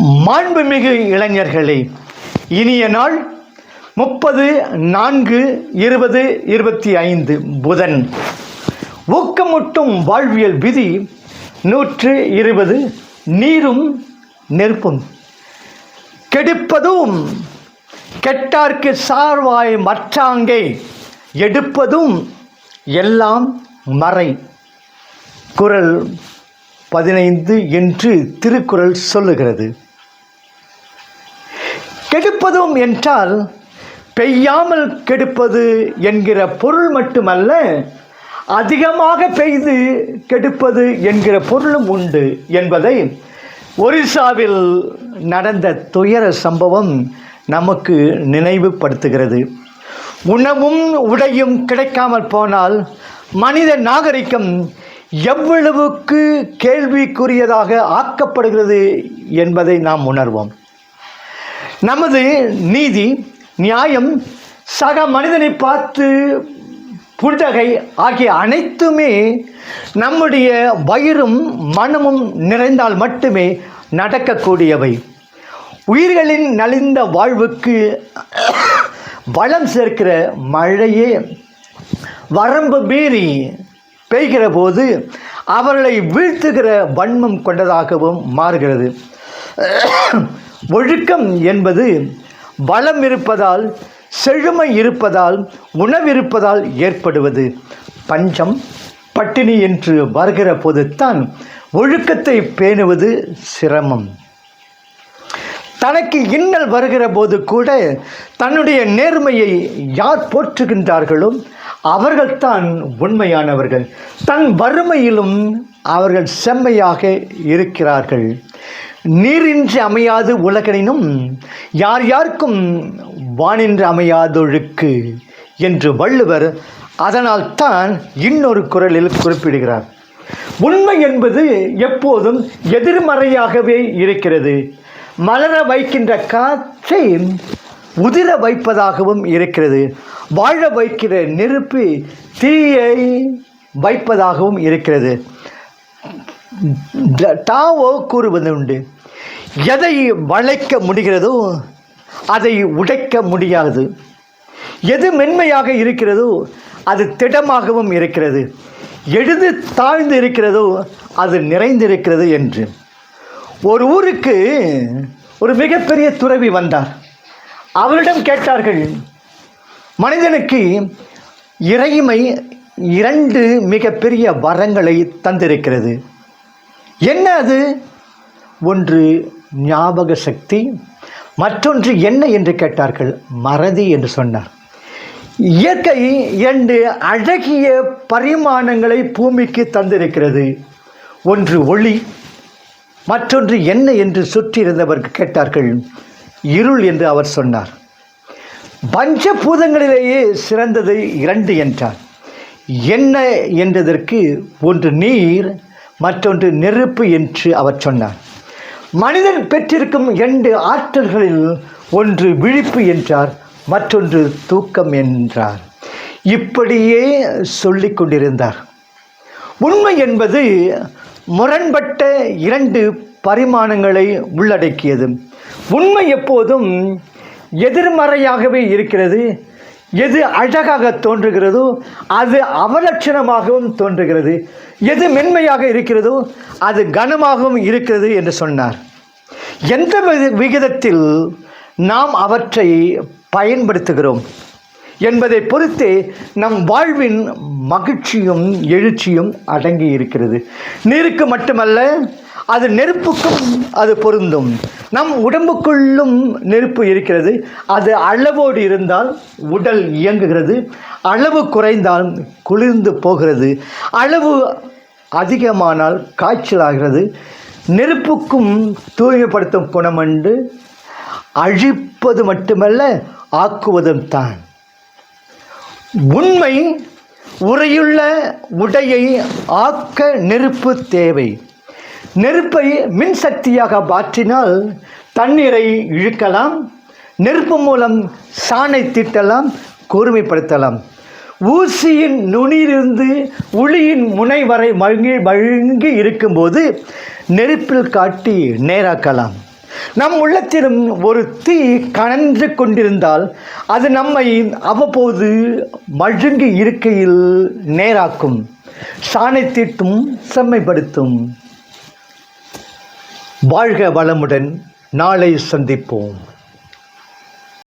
மாண்புமிகு இளைஞர்களே இனிய நாள் முப்பது நான்கு இருபது இருபத்தி ஐந்து புதன். ஊக்கமூட்டும் வாழ்வியல் விதி நூற்று இருபது நீரும் நெருப்பும். கெடுப்பதும் கெட்டார்க்கு சார்வாய் மற்றாங்கே எடுப்பதும் எல்லாம் மறை. குரல் பதினைந்து என்று திருக்குறள் சொல்லுகிறது. கெடுப்பதும் என்றால் பெய்யாமல் கெடுப்பது என்கிற பொருள் மட்டுமல்ல அதிகமாக பெய்து கெடுப்பது என்கிற பொருளும் உண்டு என்பதை ஒரிசாவில் நடந்த துயர சம்பவம் நமக்கு நினைவுபடுத்துகிறது. உணவும் உடையும் கிடைக்காமல் போனால் மனித நாகரிகம் எவ்வளவுக்கு கேள்விக்குரியதாக ஆக்கப்படுகிறது என்பதை நாம் உணர்வோம். நமது நீதி நியாயம் சக மனிதனை பார்த்து புன்னகை ஆகிய அனைத்துமே நம்முடைய வயிறும் மனமும் நிறைந்தால் மட்டுமே நடக்கக்கூடியவை. உயிர்களின் நலிந்த வாழ்வுக்கு வளம் சேர்க்கிற மழையே. வரம்பு மீறி பெய்கிற போது அவர்களை வீழ்த்துகிற வன்மம் கொண்டதாகவும் மாறுகிறது. ஒழுக்கம் என்பது வளம் இருப்பதால் செழுமை இருப்பதால் உணவிருப்பதால் ஏற்படுவது. பஞ்சம் பட்டினி என்று வருகிற போதுத்தான் ஒழுக்கத்தை பேணுவது சிரமம். தனக்கு இன்னல் வருகிற போது கூட தன்னுடைய நேர்மையை யார் போற்றுகின்றார்களோ அவர்கள்தான் உண்மையானவர்கள். தன் வறுமையிலும் அவர்கள் செம்மையாக இருக்கிறார்கள். நீரின்றி அமையாது உலகனினும் யார் யாருக்கும் வானின்று அமையாதொழுக்கு என்று வள்ளுவர் அதனால் தான் இன்னொரு குரலில் குறிப்பிடுகிறார். உண்மை என்பது எப்போதும் எதிர்மறையாகவே இருக்கிறது. மலர வைக்கின்ற காற்றை உதிர வைப்பதாகவும் இருக்கிறது. வாழ வைக்கிற நெருப்பு தீயை வைப்பதாகவும் இருக்கிறது. டாவோ கூறுவது உண்டு எதை வளைக்க முடிகிறதோ அதை உடைக்க முடியாது. எது மென்மையாக இருக்கிறதோ அது திடமாகவும் இருக்கிறது. எது தாழ்ந்து இருக்கிறதோ அது நிறைந்திருக்கிறது என்று. ஒரு ஊருக்கு ஒரு மிகப்பெரிய துறவி வந்தார். அவரிடம் கேட்டார்கள் மனிதனுக்கு இறைமை இரண்டு மிகப்பெரிய வரங்களை தந்திருக்கிறது. என்ன அது? ஒன்று ஞாபக சக்தி மற்றொன்று என்ன என்று கேட்டார்கள்? மறதி என்று சொன்னார். இயற்கை இரண்டு அழகிய பரிமாணங்களை பூமிக்கு தந்திருக்கிறது. ஒன்று ஒளி மற்றொன்று என்ன என்று சுற்றியிருந்தவர்கள் கேட்டார்கள். இருள் என்று அவர் சொன்னார். பஞ்சபூதங்களிலேயே சிறந்தது இரண்டு என்றார். என்ன என்றதற்கு ஒன்று நீர் மற்றொன்று நெருப்பு என்று அவர் சொன்னார். மனிதன் பெற்றிருக்கும் இரண்டு ஆற்றல்களில் ஒன்று விழிப்பு என்றார் மற்றொன்று தூக்கம் என்றார். இப்படியே சொல்லிக் கொண்டிருந்தார். உண்மை என்பது முரண்பட்ட இரண்டு பரிமாணங்களை உள்ளடக்கியது. உண்மை எப்போதும் எதிர்மறையாகவே இருக்கிறது. எது அழகாக தோன்றுகிறதோ அது அவலட்சணமாகவும் தோன்றுகிறது. எது மென்மையாக இருக்கிறதோ அது கனமாகவும் இருக்கிறது என்று சொன்னார். எந்த விகிதத்தில் நாம் அவற்றை பயன்படுத்துகிறோம் என்பதை பொறுத்தே நம் வாழ்வின் மகிழ்ச்சியும் எழுச்சியும் அடங்கி இருக்கிறது. நீருக்கு மட்டுமல்ல அது நெருப்புக்கும் அது பொருந்தும். நம் உடம்புக்குள்ளும் நெருப்பு இருக்கிறது. அது அளவோடு இருந்தால் உடல் இயங்குகிறது. அளவு குறைந்தால் குளிர்ந்து போகிறது. அளவு அதிகமானால் காய்ச்சலாகிறது. நெருப்புக்கும் தூய்மைப்படுத்தும் குணமண்டு அழிப்பது மட்டுமல்ல ஆக்குவதும் தான். உண்மை உரையுள்ள உடையை ஆக்க நெருப்பு தேவை. நெருப்பை மின்சக்தியாக மாற்றினால் தண்ணீரை இழுக்கலாம் நெருப்பு மூலம் சாணை தீட்டலாம் கூர்மைப்படுத்தலாம். ஊசியின் நுனியிலிருந்து உளியின் முனை வரை மழுங்கி மழுங்கி இருக்கும்போது நெருப்பில் காட்டி நேராக்கலாம். நம் உள்ளத்திலும் ஒரு தீ கனன்று கொண்டிருந்தால் அது நம்மை அவ்வப்போது மழுங்கி இருக்கையில் நேராக்கும். சாணை தீட்டும் செம்மைப்படுத்தும். வாழ்க வளமுடன் நாளை சந்திப்போம்.